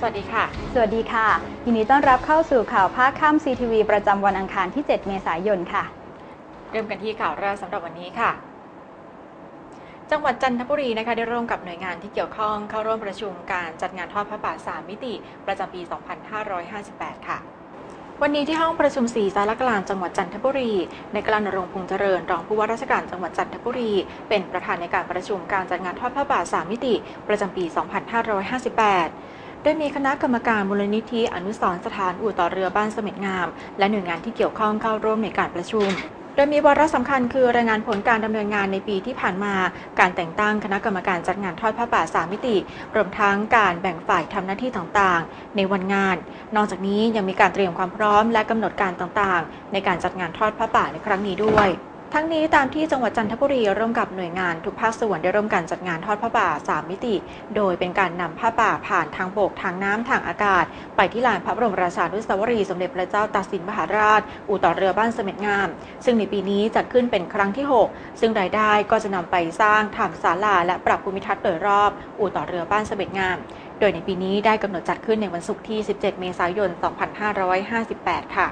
สวัสดีค่ะ สวัสดีค่ะ ยินดีต้อนรับเข้าสู่ข่าวภาคค่ำ CTV ประจำวันอังคารที่ 7 เมษายนค่ะ เริ่มกันที่ข่าวแรกสำหรับวันนี้ค่ะ จังหวัดจันทบุรีนะคะได้ร่วมกับหน่วยงานที่เกี่ยวข้องเข้าร่วมประชุมการจัดงานทอดพระป่าสามมิติ ประจำปี 2558 ค่ะวันนี้ที่ห้องประชุมสีสารกลางจังหวัดจันทบุรี ในกลานรงค์พงษ์เจริญ รองผู้ว่าราชการจังหวัดจันทบุรี เป็นประธานในการประชุมการจัดงานทอดพระป่าสามมิติ ประจำปี 2558 โดยมีคณะกรรมการมูลนิธิอนุสรณ์สถานอู่ต่อเรือบ้านเสม็ดงาม และหน่วยงานที่เกี่ยวข้องเข้าร่วมในการประชุมโดยมีวาระสำคัญคือรายงานผลการดำเนินงานในปีที่ผ่านมา การแต่งตั้งคณะกรรมการจัดงานทอดผ้าป่าสามมิติ รวมทั้งการแบ่งฝ่ายทำหน้าที่ต่างๆ ในวันงาน นอกจากนี้ยังมีการเตรียมความพร้อมและกำหนดการต่างๆ ในการจัดงานทอดผ้าป่าในครั้งนี้ด้วย ทั้งนี้ตามที่จังหวัดจันทบุรีร่วมกับหน่วยงานทุกภาคส่วนได้ร่วมกันจัดงานทอดผ้าป่า 3 มิติ โดยเป็นการนำผ้าป่าผ่านทางบกทางน้ำทางอากาศ ไปที่ลานพระบรมราชานุสาวรีย์สมเด็จพระเจ้าตากสินมหาราช อู่ต่อเรือบ้านเสม็ดงาม ซึ่งในปีนี้จัดขึ้นเป็นครั้งที่ 6 ซึ่งรายได้ก็จะนำไปสร้างทางศาลาและปรับภูมิทัศน์โดยรอบ อู่ต่อเรือบ้านเสม็ดงาม โดยในปีนี้ได้กำหนดจัดขึ้นในวันศุกร์ที่ 17 เมษายน 2558 ค่ะ